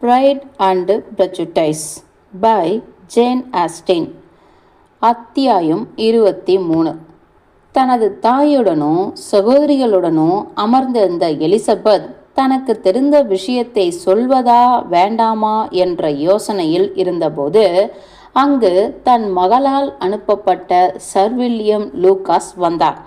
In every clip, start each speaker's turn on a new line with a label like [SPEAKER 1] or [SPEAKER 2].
[SPEAKER 1] Pride and Prejudice by Jane Austen அத்தியாயம் இருபத்தி மூணு. தனது தாயுடனும் சகோதரிகளுடனும் அமர்ந்திருந்த எலிசபெத் தனக்கு தெரிந்த விஷயத்தை சொல்வதா வேண்டாமா என்ற யோசனையில் இருந்தபோது அங்கு தன் மகளால் அனுப்பப்பட்ட சர் வில்லியம் லூகாஸ் வந்தார்.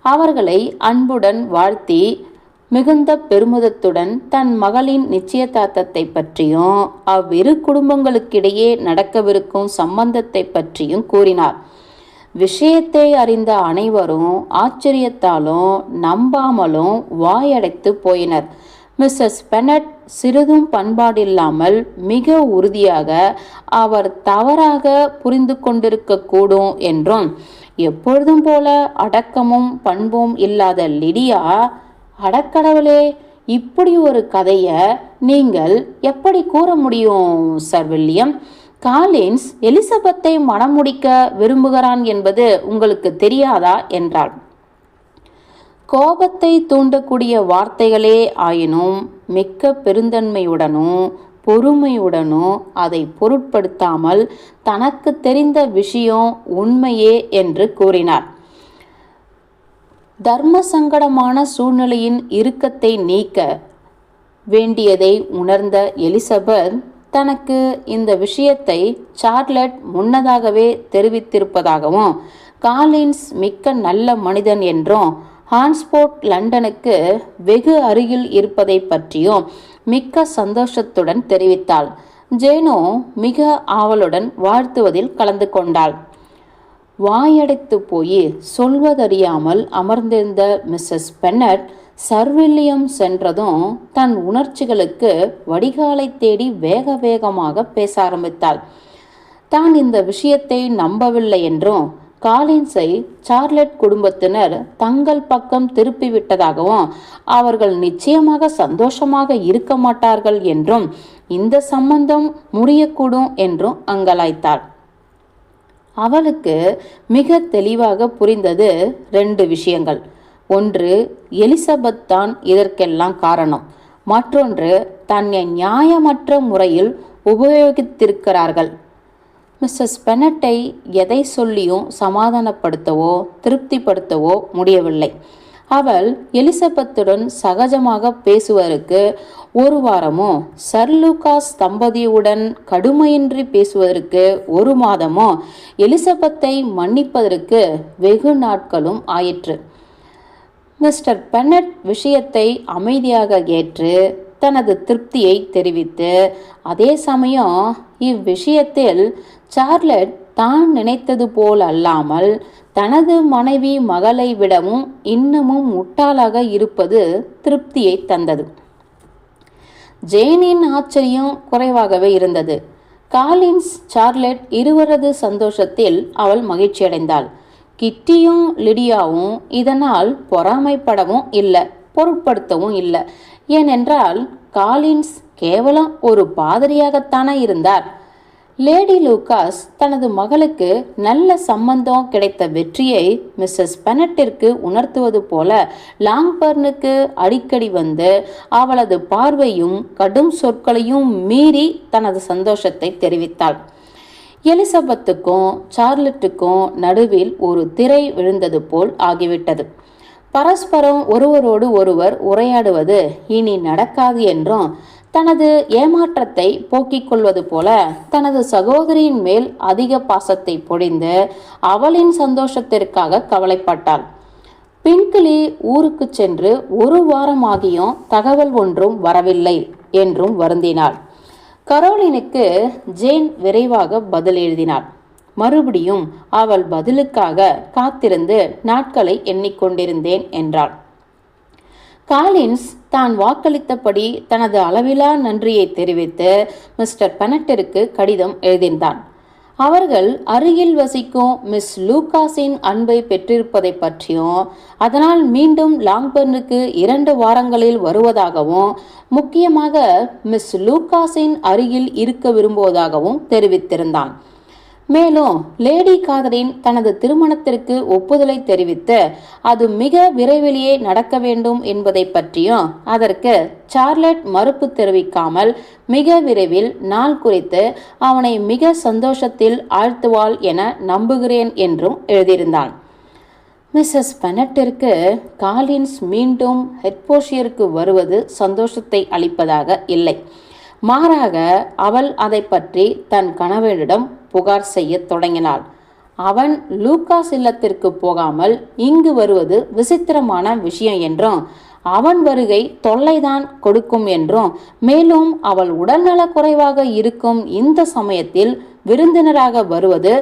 [SPEAKER 1] அவர்களை அன்புடன் வாழ்த்தி மிகுந்த பெருமிதத்துடன் தன் மகளின் நிச்சயதார்த்தத்தை பற்றியும் அவ்விரு குடும்பங்களுக்கிடையே நடக்கவிருக்கும் சம்பந்தத்தை பற்றியும் கூறினார். விஷயத்தை அறிந்த அனைவரும் ஆச்சரியத்தாலும் நம்பாமலும் வாயடைத்து போயினர். மிஸ்ஸஸ் பெனட் சிறிதும் பண்பாடில்லாமல் மிக உறுதியாக அவர் தவறாக புரிந்து கொண்டிருக்கக்கூடும் என்றும் எப்பொழுதும் போல அடக்கமும் பண்பும் இல்லாத லிடியா அடக்கடவுளே இப்படி ஒரு கதையை நீங்கள் எப்படி கூற முடியும் சர் வில்லியம்? காலின்ஸ் எலிசபெத்தை மணமுடிக்க விரும்புகிறான் என்பது உங்களுக்கு தெரியாதா என்றாள். கோபத்தை தூண்டக்கூடிய வார்த்தைகளே ஆயினும் மிக்க பெருந்தன்மையுடனும் பொறுமையுடனும் அதை பொருட்படுத்தாமல் தனக்கு தெரிந்த விஷயம் உண்மையே என்று கூறினார். தர்ம சங்கடமான சூழ்நிலையின் இறுக்கத்தை நீக்க வேண்டியதை உணர்ந்த எலிசபெத் தனக்கு இந்த விஷயத்தை சார்லட் முன்னதாகவே தெரிவித்திருப்பதாகவும் காலின்ஸ் மிக்க நல்ல மனிதன் என்றும் ஹான்ஸ்போர்ட் லண்டனுக்கு வெகு அருகில் இருப்பதை பற்றியும் மிக்க சந்தோஷத்துடன் தெரிவித்தாள். ஜேனோ மிக ஆவலுடன் வாழ்த்துவதில் கலந்து கொண்டாள். வாயடைத்து போய் சொல்வதறியாமல் அமர்ந்திருந்த மிஸ்ஸஸ் பென்னட் சர்வில்லியம் சென்றதும் தன் உணர்ச்சிகளுக்கு வடிகாலை தேடி வேக வேகமாக பேச ஆரம்பித்தாள். தான் இந்த விஷயத்தை நம்பவில்லை என்றும் காலின்ஸை சார்லட் குடும்பத்தினர் தங்கள் பக்கம் திருப்பிவிட்டதாகவும் அவர்கள் நிச்சயமாக சந்தோஷமாக இருக்க மாட்டார்கள் என்றும் இந்த சம்பந்தம் முடியக்கூடும் என்றும் அங்கலாய்த்தாள். அவளுக்கு மிக தெளிவாக புரிந்தது ரெண்டு விஷயங்கள். ஒன்று எலிசபெத் தான் இதற்கெல்லாம் காரணம். மற்றொன்று தன்னை நியாயமற்ற முறையில் உபயோகித்திருக்கிறார்கள். மிஸ்ஸஸ் பெனட்டை எதை சொல்லியும் சமாதானப்படுத்தவோ திருப்திப்படுத்தவோ முடியவில்லை. அவள் எலிசபெத்துடன் சகஜமாக பேசுவதற்கு ஒரு வாரமோ சர்லூகாஸ் தம்பதியுடன் கடுமையின்றி பேசுவதற்கு ஒரு மாதமோ எலிசபெத்தை மன்னிப்பதற்கு வெகு நாட்களும் ஆயிற்று. மிஸ்டர் பென்னட் விஷயத்தை அமைதியாக ஏற்று தனது திருப்தியை தெரிவித்து அதே சமயம் இவ்விஷயத்தில் சார்லட் தான் நினைத்தது போல் அல்லாமல் தனது மனைவி மகளை விடவும் இன்னமும் முட்டாளாக இருப்பது திருப்தியை தந்தது. ஜேனின் ஆச்சரியம் குறைவாகவே இருந்தது. காலின்ஸ் சார்லெட் இருவரது சந்தோஷத்தில் அவள் மகிழ்ச்சியடைந்தாள். கிட்டியும் லிடியாவும் இதனால் பொறாமைப்படவும் இல்லை பொருட்படுத்தவும் இல்லை. ஏனென்றால் காலின்ஸ் கேவலம் ஒரு பாதிரியாகத்தானே இருந்தார். லேடி லூகாஸ் தனது மகளுக்கு நல்ல சம்பந்தம் கிடைத்த வெற்றியை மிஸ்ஸஸ் பெனட்டிற்கு உணர்த்துவது போல லாங்பர்னுக்கு அடிக்கடி வந்து அவளது பார்வையும் கடும் சொற்களையும் மீறி தனது சந்தோஷத்தை தெரிவித்தாள். எலிசபெத்துக்கும் சார்லட்டுக்கும் நடுவில் ஒரு திரை விழுந்தது போல் ஆகிவிட்டது. பரஸ்பரம் ஒருவரோடு ஒருவர் உரையாடுவது இனி நடக்காது என்றும் தனது ஏமாற்றத்தை போக்கிக் கொள்வது போல தனது சகோதரியின் மேல் அதிக பாசத்தை பொழிந்து அவளின் சந்தோஷத்திற்காக கவலைப்பட்டாள். பின்கிளி ஊருக்கு சென்று ஒரு வாரமாகியும் தகவல் ஒன்றும் வரவில்லை என்றும் வருந்தினாள். கரோலினுக்கு ஜேன் விரைவாக பதில் எழுதினாள். மறுபடியும் அவள் பதிலுக்காக காத்திருந்து நாட்களை எண்ணிக்கொண்டிருந்தேன் என்றாள். காலின்ஸ் தான் வாக்களித்தபடி தனது அளவிலா நன்றியை தெரிவித்து மிஸ்டர் பெனட்டிற்கு கடிதம் எழுதினான் அவர்கள் அருகில் வசிக்கும் மிஸ் லூகாஸின் அன்பை பெற்றிருப்பதை பற்றியும் அதனால் மீண்டும் லாங்பர்னுக்கு இரண்டு வாரங்களில் வருவதாகவும் முக்கியமாக மிஸ் லூகாஸின் அருகில் இருக்க விரும்புவதாகவும் தெரிவித்திருந்தான். மேலும் லேடி காதரின் தனது திருமணத்திற்கு ஒப்புதலை தெரிவித்து அது மிக விரைவிலேயே நடக்க வேண்டும் என்பதை பற்றியும் அதற்கு சார்லட் மறுப்பு தெரிவிக்காமல் மிக விரைவில் நாள் குறித்து அவனை மிக சந்தோஷத்தில் ஆழ்த்துவாள் என நம்புகிறேன் என்றும் எழுதியிருந்தான். மிஸ்ஸஸ் பெனட்டிற்கு காலின்ஸ் மீண்டும் ஹெட்போஷியருக்கு வருவது சந்தோஷத்தை அளிப்பதாக இல்லை. மாறாக அவள் அதை பற்றி தன் கணவனிடம் புகார் செய்யத் தொடங்கினாள். அவன் லூகாஸ் இல்லத்திற்கு போகாமல் இங்கு வருவது விசித்திரமான விஷயம் என்றும் அவன் வருகை தொல்லைதான் கொடுக்கும் என்றும் மேலும் அவள் உடல்நல குறைவாக இருக்கும் இந்த சமயத்தில் விருந்தினராக வருவது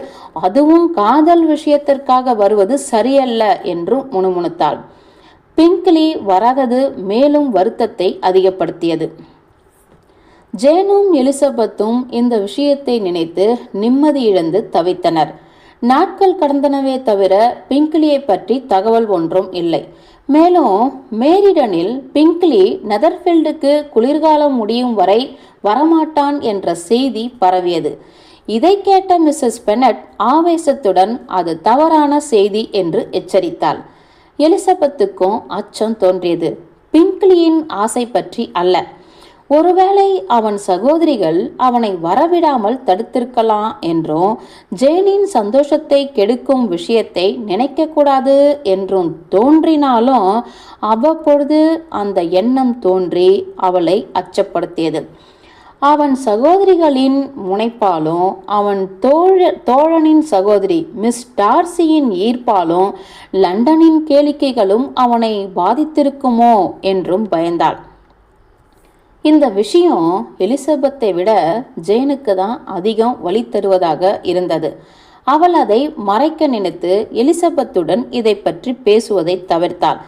[SPEAKER 1] அதுவும் காதல் விஷயத்திற்காக வருவது சரியல்ல என்றும் முணுமுணுத்தாள். பிங்க்லி வராதது மேலும் வருத்தத்தை அதிகப்படுத்தியது. ஜேனும் எலிசபெத்தும் இந்த விஷயத்தை நினைத்து நிம்மதி இழந்து தவித்தனர். நாட்கள் கடந்தனவே தவிர பிங்க்லியை பற்றி தகவல் ஒன்றும் இல்லை. மேலும் மேரிடனில் பிங்க்லி நெதர்ஃபீல்டுக்கு குளிர்காலம் முடியும் வரை வரமாட்டான் என்ற செய்தி பரவியது. இதை கேட்ட மிஸ்ஸஸ் பெனட் ஆவேசத்துடன் அது தவறான செய்தி என்று எச்சரித்தாள். எலிசபெத்துக்கும் அச்சம் தோன்றியது. பிங்க்லியின் ஆசை பற்றி அல்ல. ஒருவேளை அவன் சகோதரிகள் அவனை வரவிடாமல் தடுத்திருக்கலாம் என்றும் ஜேனின் சந்தோஷத்தை கெடுக்கும் விஷயத்தை நினைக்கக்கூடாது என்றும் தோன்றினாலும் அவ்வப்பொழுது அந்த எண்ணம் தோன்றி அவளை அச்சப்படுத்தியது. அவன் சகோதரிகளின் முனைப்பாலும் அவன் தோழ தோழனின் சகோதரி மிஸ் டார்சியின் ஈர்ப்பாலும் லண்டனின் கேளிக்கைகளும் அவனை பாதித்திருக்குமோ என்றும் பயந்தாள். இந்த விஷயம் எலிசபெத்தை விட ஜெயனுக்கு தான் அதிகம் வழி தருவதாக இருந்தது. அவள் அதை மறைக்க நினைத்து எலிசபெத்துடன் இதை பற்றி பேசுவதை தவிர்த்தாள்.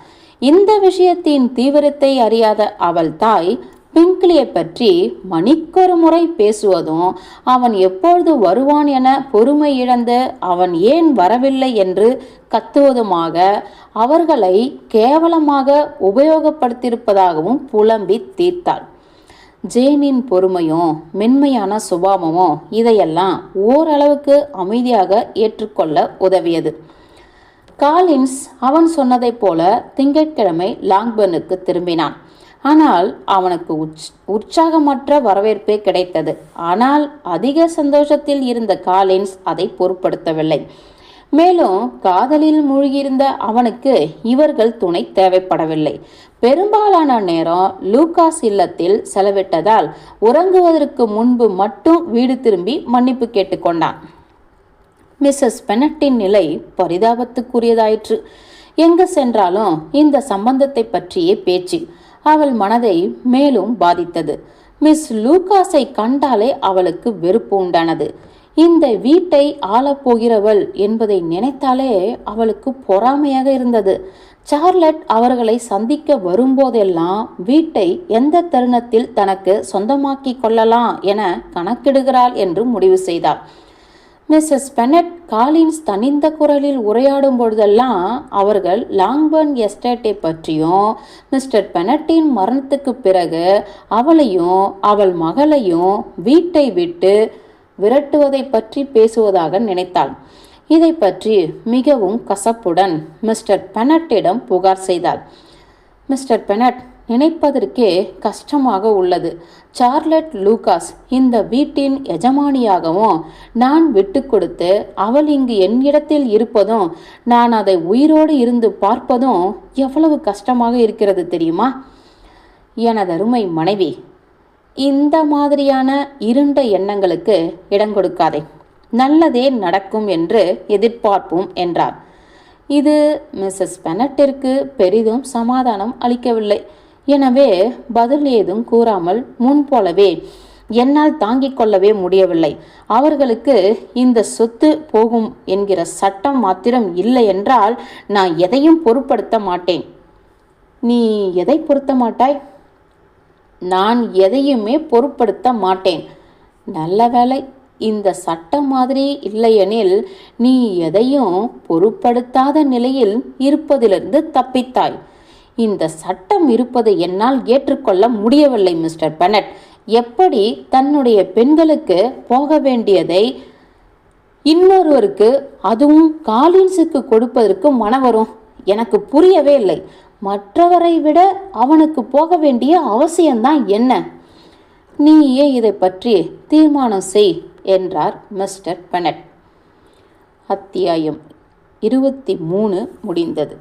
[SPEAKER 1] இந்த விஷயத்தின் தீவிரத்தை அறியாத அவள் தாய் பிங்க்லியை பற்றி மணிக்கொரு முறை பேசுவதும் அவன் எப்பொழுது வருவான் என பொறுமை இழந்து அவன் ஏன் வரவில்லை என்று கத்துவதுமாக அவர்களை கேவலமாக உபயோகப்படுத்தியிருப்பதாகவும் புலம்பி தீர்த்தாள். ஜேனின் பொறுமையும் மென்மையான சுபாவமும் இதையெல்லாம் ஓரளவுக்கு அமைதியாக ஏற்றுக்கொள்ள உதவியது. காலின்ஸ் அவன் சொன்னதைப் போல திங்கட்கிழமை லாங்பர்னுக்கு திரும்பினான். ஆனால் அவனுக்கு உச் உற்சாகமற்ற வரவேற்பே கிடைத்தது. ஆனால் அதிக சந்தோஷத்தில் இருந்த காலின்ஸ் அதை பொருட்படுத்தவில்லை. மேலும் காதலில் மூழ்கியிருந்த அவனுக்கு இவர்கள் துணை தேவைப்படவில்லை. பெரும்பாலான நேரம் லூகாஸ் இல்லத்தில் செலவிட்டதால் உறங்குவதற்கு முன்பு மட்டும் வீடு திரும்பி மன்னிப்பு கேட்டுக்கொண்டான். மிஸ்ஸஸ் பெனட்டின் நிலை பரிதாபத்துக்குரியதாயிற்று. எங்கு சென்றாலும் இந்த சம்பந்தத்தை பற்றியே பேச்சு. அவள் மனதை மேலும் பாதித்தது. மிஸ் லூகாஸை கண்டாலே அவளுக்கு வெறுப்பு உண்டானது. இந்த வீட்டை ஆளப்போகிறவள் என்பதை நினைத்தாலே அவளுக்கு பொறாமையாக இருந்தது. சார்லட் அவர்களை சந்திக்க வரும்போதெல்லாம் வீட்டை எந்த தருணத்தில் தனக்கு சொந்தமாக்கி கொள்ளலாம் என கணக்கிடுகிறாள் என்று முடிவு செய்தார் மிஸ்ஸஸ் பெனட் காலின்ஸ் தனிந்த குரலில் உரையாடும் பொழுதெல்லாம் அவர்கள் லாங்பர்ன் எஸ்டேட்டை பற்றியும் மிஸ்டர் பெனட்டின் மரணத்துக்கு பிறகு அவளையும் அவள் மகளையும் வீட்டை விட்டு விரட்டுவதை பற்றி பேசுவதாக நினைத்தாள். இதை பற்றி மிகவும் கசப்புடன் மிஸ்டர் பெனட்டிடம் புகார் செய்தாள். மிஸ்டர் பெனட் நினைப்பதற்கே கஷ்டமாக உள்ளது. சார்லட் லூகாஸ் இந்த வீட்டின் எஜமானியாகவும் நான் விட்டு கொடுத்து அவள் இங்கு என்னிடத்தில் இருப்பதும் நான் அதை உயிரோடு இருந்து பார்ப்பதும் எவ்வளவு கஷ்டமாக இருக்கிறது தெரியுமா? எனதருமை மனைவி இந்த மாதிரியான இருண்ட எண்ணங்களுக்கு இடம் கொடுக்காதே. நல்லதே நடக்கும் என்று எதிர்பார்ப்போம் என்றார். இது மிஸ்ஸஸ் பெனட்டிற்கு பெரிதும் சமாதானம் அளிக்கவில்லை. எனவே பதில் ஏதும் கூறாமல் முன் போலவே என்னால் தாங்கிக் கொள்ளவே முடியவில்லை. அவர்களுக்கு இந்த சொத்து போகும் என்கிற சட்டம் மாத்திரம் இல்லை என்றால் நான் எதையும் பொருட்படுத்த மாட்டேன். நீ எதை பொருத்த மாட்டாய்? நான் எதையுமே பொருட்படுத்த மாட்டேன். நல்ல வேலை இந்த சட்டம் மாதிரி இல்லையெனில் நீ எதையும் பொருட்படுத்தாத நிலையில் இருப்பதிலிருந்து தப்பித்தாய். இந்த சட்டம் இருப்பதை என்னால் ஏற்றுக்கொள்ள முடியவில்லை மிஸ்டர் பெனட். எப்படி தன்னுடைய பெண்களுக்கு போக வேண்டியதை இன்னொருவருக்கு அதுவும் காலின்ஸுக்கு கொடுப்பதற்கு மனம் வரும் எனக்கு புரியவே இல்லை. மற்றவரை விட அவனுக்கு போக வேண்டிய அவசியம்தான் என்ன? நீயே இதை பற்றி தீர்மானம் செய் என்றார் மிஸ்டர் பெனட். அத்தியாயம் இருபத்தி மூணு முடிந்தது.